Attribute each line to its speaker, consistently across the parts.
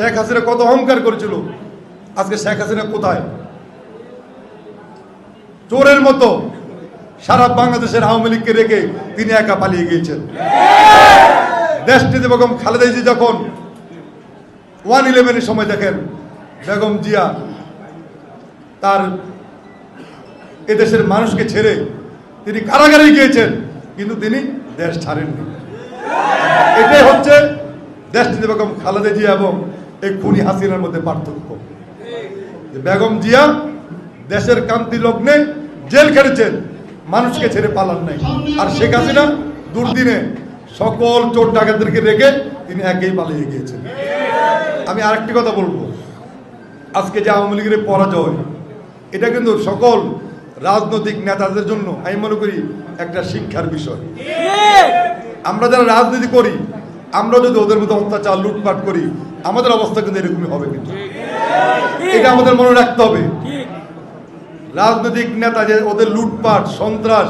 Speaker 1: শেখ হাসিনা কত অহংকার করেছিল। আজকে শেখ হাসিনা কোথায়? চোরের মতো সারা বাংলাদেশের আওয়ামী লীগকে রেখে তিনি একা পালিয়ে গিয়েছেন। দেশটিতে বেগম খালেদা জি যখন ওয়ান ইলেভেনের সময় দেখেন, বেগম জিয়া তার এদেশের মানুষকে ছেড়ে তিনি কারাগারে গিয়েছেন, কিন্তু তিনি দেশ ছাড়েননি। এটাই হচ্ছে দেশটিতে বেগম খালেদা জিয়া এবং এই খুনি হাসিনার মধ্যে পার্থক্য। বেগম জিয়া দেশের কান্তি লগ্নে জেল খেটেছেন, মানুষকে ছেড়ে পালান নাই। আর শেখ হাসিনা দুর্দিনে সকল চোর ডাকাতদেরকে রেখে তিনি একেই পালিয়ে গিয়েছেন। আমি আরেকটি কথা বলব। আজকে যে আওয়ামী লীগের পরাজয়, এটা কিন্তু সকল রাজনৈতিক নেতাদের জন্য আমি মনে করি একটা শিক্ষার বিষয়। আমরা যারা রাজনীতি করি আমরা যদি ওদের মতো অত্যাচার লুটপাট করি আমাদের অবস্থা কিন্তু এরকমই হবে কিন্তু। এটা আমাদের মনে রাখতে হবে। রাজনৈতিক নেতা যে ওদের লুটপাট সন্ত্রাস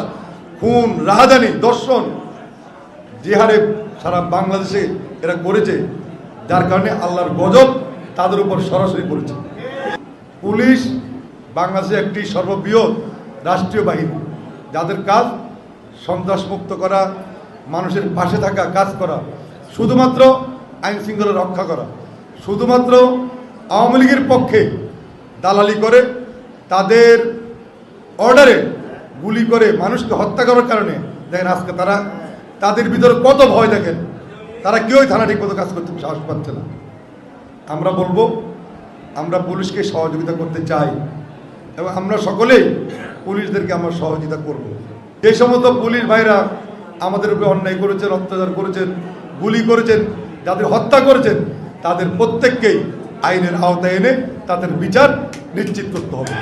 Speaker 1: খুন রাহাজানি দর্শন যে হারে সারা বাংলাদেশে এরা করেছে যার কারণে আল্লাহর গজব তাদের উপর সরাসরি পড়েছে। পুলিশ বাংলাদেশে একটি সর্ববৃহৎ রাষ্ট্রীয় বাহিনী যাদের কাজ সন্ত্রাস মুক্ত করা মানুষের পাশে থাকা কাজ করা শুধুমাত্র আইন শৃঙ্খলা রক্ষা করা। শুধুমাত্র আওয়ামী লীগের পক্ষে দালালি করে, তাদের অর্ডারে গুলি করে মানুষকে হত্যা করার কারণে, দেখেন আজকে তারা, তাদের ভিতরে কত ভয় দেখেন। তারা কেউই থানা ঠিক মতো কাজ করতে সাহস পাচ্ছে না। আমরা বলব, আমরা পুলিশকে সহযোগিতা করতে চাই এবং আমরা সকলেই পুলিশদেরকে আমরা সহযোগিতা করব। যে সমস্ত পুলিশ ভাইরা আমাদের উপরে অন্যায় করেছেন, অত্যাচার করেছেন গুলি করেছেন, যাদের হত্যা করেছেন, তাদের প্রত্যেককেই আইনের আওতায় এনে তাদের বিচার নিশ্চিত করতে হবে।